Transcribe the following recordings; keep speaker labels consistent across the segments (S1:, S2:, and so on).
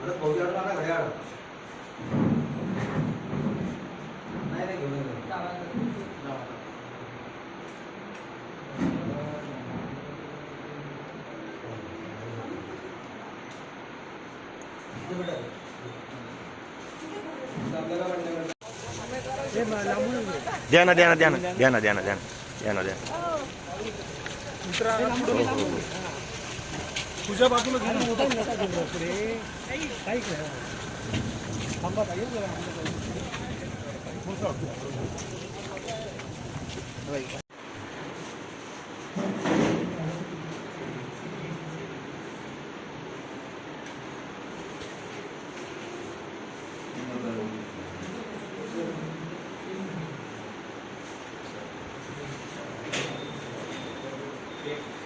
S1: भाऊ घ्यायला लागला घड्याळ. नाही नाही घेऊन ये. आपल्याला वाटलं
S2: द्या ना द्या ना द्या ना द्या ना द्या ना द्या ना द्या ना.
S3: 부자 받으면 되는 거고 그래 나이 그래 안 받아 이런 거안 받아 Thank you.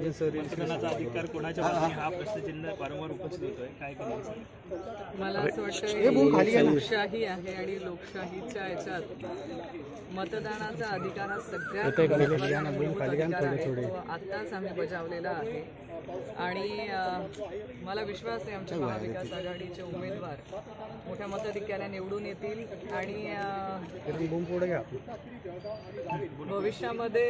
S4: मतदानाचा अधिकार कोणाच्या हा प्रश्नचिन्ह वारंवार उपस्थित होतोय. काय करायचं
S5: मला असं वाटतं ही लोकशाही आहे आणि लोकशाहीच्या याच्यात मतदानाचा अधिकार हा सगळ्यात आत्ताच आम्ही बजावलेला आहे. आणि मला विश्वास आहे आमच्या महाविकास आघाडीचे उमेदवार मोठ्या मताधिक्याने निवडून येतील आणि भविष्यामध्ये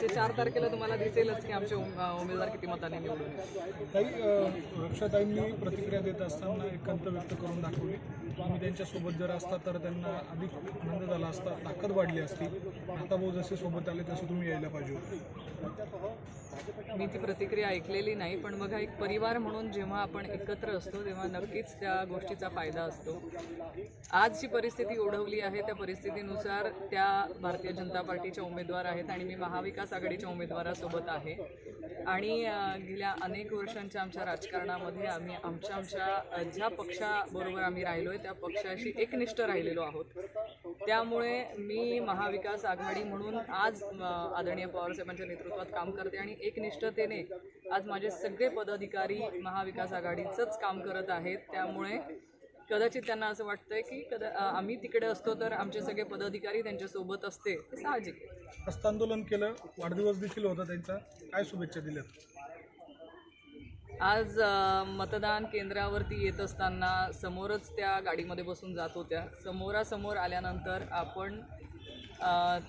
S5: ते चार तारखेला तुम्हाला दिसेलच की आमचे उमेदवार किती मताने निवडून येतील.
S3: प्रतिक्रिया देत असताना एकांत व्यक्त करून दाखवली. तुम्ही त्यांच्यासोबत जर असता तर त्यांना अधिक आनंद झाला असता ताकद वाढली असती. आता भाऊ जसे सोबत आले तसे तुम्ही यायला पाहिजे
S5: मी ती प्रतिक्रिया ऐकलेली नाही पण बघा एक परिवार म्हणून जेव्हा आपण एकत्र असतो तेव्हा नक्कीच त्या गोष्टीचा फायदा असतो. आज जी परिस्थिती ओढवली आहे त्या परिस्थितीनुसार त्या भारतीय जनता पार्टीच्या उमेदवार आहेत आणि मी महाविकास आघाडीच्या उमेदवारासोबत आहे. आणि गेल्या अनेक वर्षांच्या आमच्या राजकारणामध्ये आम्ही आमच्या आमच्या ज्या पक्षाबरोबर आम्ही राहिलो आहे त्या पक्षाशी एकनिष्ठ राहिलेलो आहोत. त्यामुळे मी महाविकास आघाडी म्हणून आज अं, आदरणीय पवारसाहेबांच्या नेतृत्वात काम करते आणि एकनिष्ठतेने आज माझे सगळे पदाधिकारी महाविकास आघाडीचंच काम करत आहेत. त्यामुळे कदाचित त्यांना असं वाटतंय की कदा आम्ही तिकडे असतो तर आमचे सगळे पदाधिकारी त्यांच्यासोबत असते हे साहजिक आहे.
S3: हस्तांदोलन केलं वाढदिवस देखील होता त्यांचा. काय शुभेच्छा दिल्यात?
S5: आज मतदान केंद्रावरती येत असताना समोरच त्या गाडीमध्ये बसून जात होत्या. समोरासमोर आल्यानंतर आपण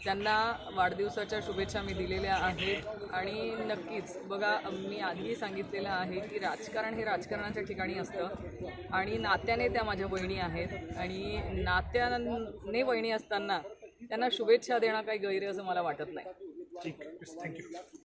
S5: त्यांना वाढदिवसाच्या शुभेच्छा मी दिलेल्या आहेत. आणि नक्कीच बघा मी आधीही सांगितलेलं आहे की राजकारण हे राजकारणाच्या ठिकाणी असतं. आणि नात्याने त्या माझ्या बहिणी आहेत. आणि नात्याने बहिणी असताना त्यांना शुभेच्छा देणं काही गैर असं मला वाटत नाही.
S3: ठीक. थँक्यू